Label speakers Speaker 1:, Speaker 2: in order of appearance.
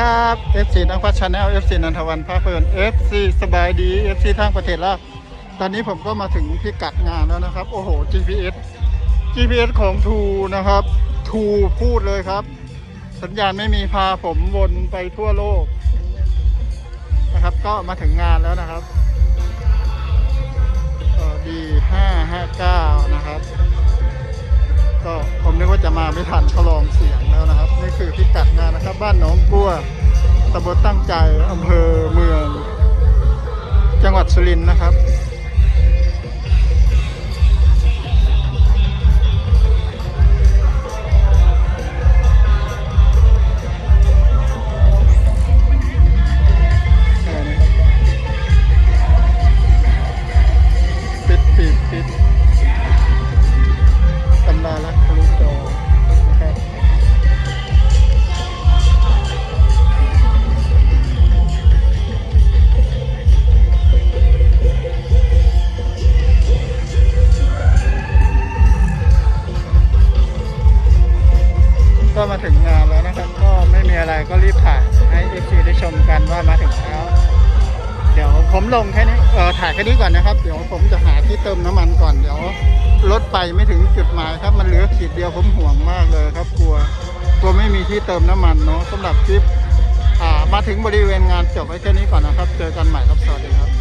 Speaker 1: ครับ FC นักพัฒชาแนล FC นันทวันภาคเพลิน FC สบายดี FC ทางประเทศลาวตอนนี้ผมก็มาถึงพิกัดงานแล้วนะครับ โอ้โห GPS GPS ของทูนะครับทูพูดเลยครับ สัญญาณไม่มีพาผมวนไปทั่วโลกนะครับ ก็มาถึงงานแล้วนะครับดีห้าห้าเก้านะครับ ก็ผมนึกว่า จะมาไม่ทันเขาลองเสียงแล้วนะครับ นี่คือพิกัดงานนะครับ บ้านหนองกัวตำบลตั้งใจอำเภอเมือง จังหวัดสุรินทร์นะครับ ก็มาถึงงานแล้วนะครับ ก็ไม่มีอะไรก็รีบถ่ายให้เอฟซีได้ชมกันว่ามาถึงแล้ว เดี๋ยวผมลงแค่นี้เออถ่ายแค่นี้ก่อนนะครับ เดี๋ยวผมจะหาที่เติมน้ำมันก่อนเดี๋ยวรถไปไม่ถึงจุดหมายครับ มันเหลือขีดเดียวผมห่วงมากเลยครับ กลัวกลัวไม่มีที่เติมน้ำมันเนาะสำหรับคลิปอ่ามาถึงบริเวณงานจบไว้แค่นี้ก่อนนะครับ เจอกันใหม่ครับ สวัสดีครับ